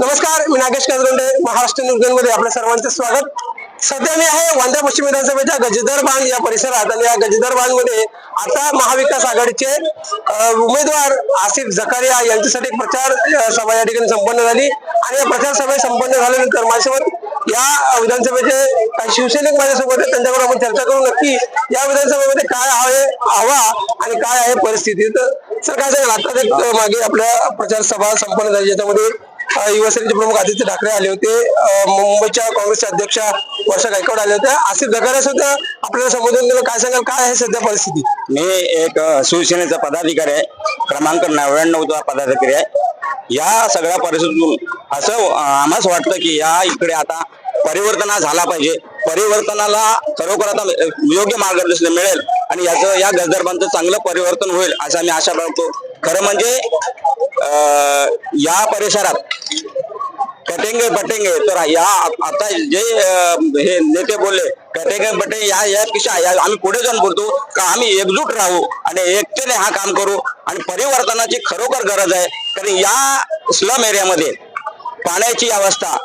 नमस्कार मी नागेश काजगोंडे महाराष्ट्र न्यूजमध्ये आपल्या सर्वांचे स्वागत. सध्या मी आहे वांद्रा पश्चिम विधानसभेच्या गजेदर बांध या परिसरात आणि या गजेदर बांधमध्ये आता महाविकास आघाडीचे उमेदवार आसिफ झकारिया यांच्यासाठी प्रचार सभा या ठिकाणी संपन्न झाली. आणि या प्रचार सभा संपन्न झाल्यानंतर माझ्यासोबत या विधानसभेचे काही शिवसैनिक माझ्यासोबत आहेत. त्यांच्याकडून आपण चर्चा करू नक्की या विधानसभेमध्ये काय आहे हवा आणि काय आहे परिस्थिती. तर सर काय सांगाल आता मागे आपल्या प्रचार सभा संपन्न झाली. ज्याच्यामध्ये युवासेनेचे प्रमुख आदित्य ठाकरे आले होते. मुंबईच्या काँग्रेसच्या अध्यक्षा वर्षा गायकवाड आल्या होत्या असे जगाऱ्या सुद्धा आपल्याला संबोधन दिलं काय सांगाल? काय आहे सध्या परिस्थिती? मी एक शिवसेनेचा पदाधिकारी आहे. क्रमांक नव्याण्णवचा पदाधिकारी आहे. या सगळ्या परिस्थितीतून असं आम्हाला आम्हाच वाटतं की या इकडे आता परिवर्तन हा झाला पाहिजे. परिवर्तनाला खरोखर आता योग्य मार्गदर्शन मिळेल आणि याचं या गजदर्भांचं चांगलं परिवर्तन होईल असं आम्ही आशा बाळगतो. खरं म्हणजे या परिसरात कटेंगे बटेंगे तर या आता जे हे नेते बोलले कटेंगे बटेंगे या यापेक्षा या आम्ही पुढे जाऊन बोलतो का आम्ही एकजूट राहू आणि एकतेने हा काम करू आणि परिवर्तनाची खरोखर गरज आहे. कारण या स्लम एरियामध्ये पाण्याची अवस्था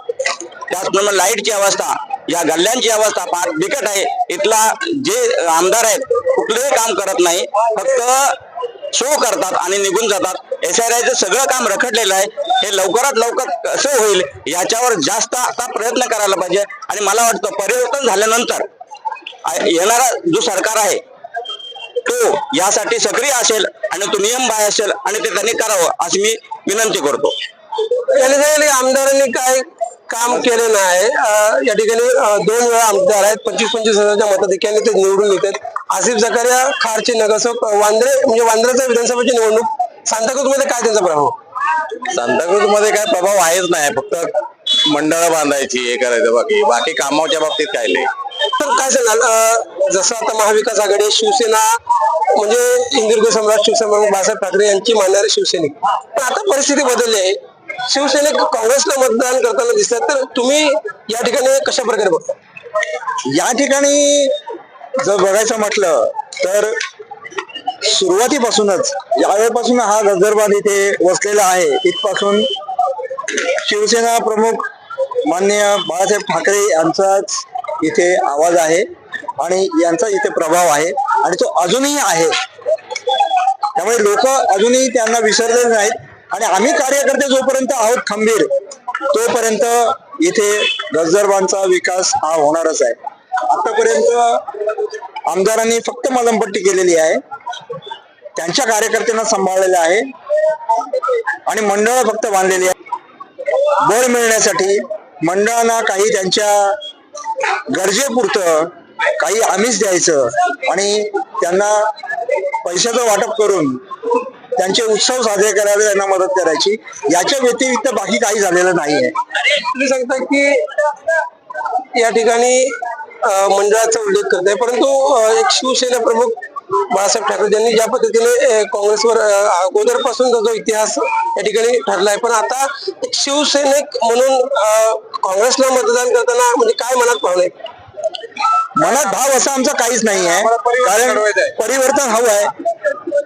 त्याचप्रमाणे लाईटची अवस्था या गल्ल्यांची अवस्था फार बिकट आहे. इथला जे आमदार आहेत कुठलंही काम करत नाही फक्त शो करतात आणि निघून जातात. एस आर आयचं सगळं काम रखडलेलं आहे. हे लवकरात लवकर कसं होईल याच्यावर जास्त आता प्रयत्न करायला पाहिजे. आणि मला वाटतं परिवर्तन झाल्यानंतर येणारा जो सरकार आहे तो यासाठी सक्रिय असेल आणि तो नियम बाय असेल आणि ते त्यांनी करावं अशी मी विनंती करतो. याने आमदारांनी काय काम केलं नाही. या ठिकाणी दोन वेळा आमदार आहेत. पंचवीस पंचवीस हजारच्या मताधिक्याने ते निवडून येतात. आसिफ जकारिया खारचे नगरसेवक वांद्रे म्हणजे वांद्र्याचा विधानसभेची निवडणूक सांताक्रूजमध्ये काय त्यांचा प्रभाव? सांताक्रूजमध्ये काय प्रभाव आहेच नाही फक्त मंडळ बांधायची हे करायचं बाकी बाकी कामाच्या बाबतीत काय नाही. तर काय सांगाल जसं आता महाविकास आघाडी शिवसेना म्हणजे इंदिरग सम्राट शिवसेना बाळासाहेब ठाकरे यांची मानणारे शिवसैनिक. पण आता परिस्थिती बदलली आहे. शिवसैनिक काँग्रेसला मतदान करताना दिसतात तर तुम्ही या ठिकाणी कशा प्रकारे बघता? या ठिकाणी जर बघायचं म्हटलं तर सुरुवातीपासूनच यावेळेपासून हा गजरबाद इथे वसलेला आहे. इथपासून शिवसेना प्रमुख माननीय बाळासाहेब ठाकरे यांचाच इथे आवाज आहे आणि यांचा इथे प्रभाव आहे आणि तो अजूनही आहे. त्यामुळे लोक अजूनही त्यांना विसरले नाहीत आणि आम्ही कार्यकर्ते जोपर्यंत आहोत खंबीर तोपर्यंत इथे गजरबांचा विकास हा होणारच आहे. आतापर्यंत आमदारांनी फक्त मलमपट्टी केलेली आहे. त्यांच्या कार्यकर्त्यांना सांभाळलेलं आहे. आणि मंडळ फक्त बांधलेली आहे बळ मिळण्यासाठी मंडळांना काही त्यांच्या गरजेपुरतं काही आमिष द्यायचं आणि त्यांना पैशाचं वाटप करून त्यांचे उत्सव साजरे करायला त्यांना मदत करायची. याच्या व्यतिरिक्त बाकी काही झालेलं नाहीये. तुम्ही सांगता की या ठिकाणी मंडळाचा उल्लेख करताय. परंतु एक शिवसेना प्रमुख बाळासाहेब ठाकरे यांनी ज्या पद्धतीने काँग्रेसवर अगोदरपासून जो इतिहास या ठिकाणी ठरलाय. पण आता एक शिवसैनिक म्हणून काँग्रेसला मतदान करताना म्हणजे काय मनात आहे? मनात भाव असा आमचा काहीच नाही आहे. कारण परिवर्तन हवं आहे.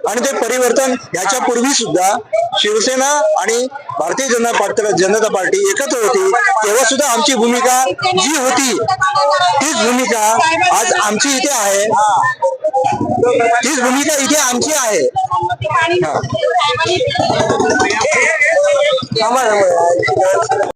आणि ते परिवर्तन याच्या पूर्वी सुद्धा शिवसेना आणि भारतीय जनता पार्टी जनता पार्टी एकत्र होती. तेव्हा सुद्धा आमची भूमिका जी होती तीच भूमिका आज आमची इथे आहे. तीच भूमिका इथे आमची आहे थांबा, थांबा.